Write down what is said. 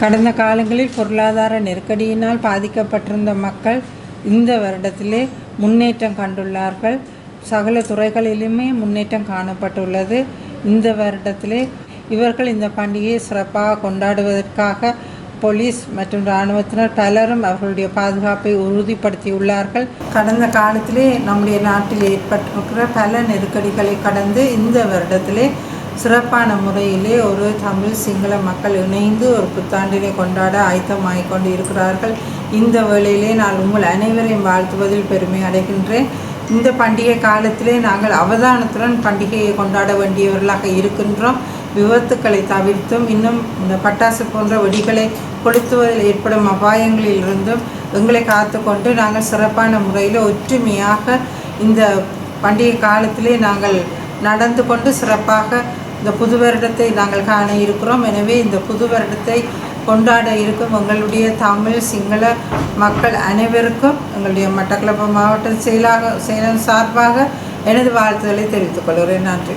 கடந்த காலங்களில் பொருளாதார நெருக்கடியினால் பாதிக்கப்பட்டிருந்த மக்கள் இந்த வருடத்திலே முன்னேற்றம் கண்டுள்ளார்கள். சகல துறைகளிலுமே முன்னேற்றம் காணப்பட்டுள்ளது. இந்த வருடத்திலே இவர்கள் இந்த பண்டிகையை சிறப்பாக கொண்டாடுவதற்காக போலீஸ் மற்றும் இராணுவத்தினர் பலரும் அவர்களுடைய பாதுகாப்பை உறுதிப்படுத்தியுள்ளார்கள். கடந்த காலத்திலே நம்முடைய நாட்டில் ஏற்பட்டிருக்கிற பல நெருக்கடிகளை கடந்து இந்த வருடத்திலே சிறப்பான முறையிலே ஒரு தமிழ் சிங்கள மக்கள் இணைந்து ஒரு புத்தாண்டினை கொண்டாட ஆயத்தமாகிக் கொண்டு இருக்கிறார்கள். இந்த வேளையிலே நான் உங்கள் அனைவரையும் வாழ்த்துவதில் பெருமை அடைகின்றேன். இந்த பண்டிகை காலத்திலே நாங்கள் அவதானத்துடன் பண்டிகையை கொண்டாட வேண்டியவர்களாக இருக்கின்றோம். விபத்துக்களை தவிர்த்தும் இன்னும் இந்த பட்டாசு போன்ற வெடிகளை கொளுத்துவதில் ஏற்படும் அபாயங்களில் இருந்தும் எங்களை காத்துக்கொண்டு நாங்கள் சிறப்பான முறையில் ஒற்றுமையாக இந்த பண்டிகை காலத்திலே நாங்கள் நடந்து கொண்டு சிறப்பாக இந்த புது வருடத்தை நாங்கள் காண இருக்கிறோம். எனவே இந்த புது வருடத்தை கொண்டாட இருக்கும் எங்களுடைய தமிழ் சிங்கள மக்கள் அனைவருக்கும் எங்களுடைய மட்டக்களப்பு மாவட்ட செயலாக செயலன் சார்பாக எனது வாழ்த்துக்களை தெரிவித்துக் கொள்கிறேன். நன்றி.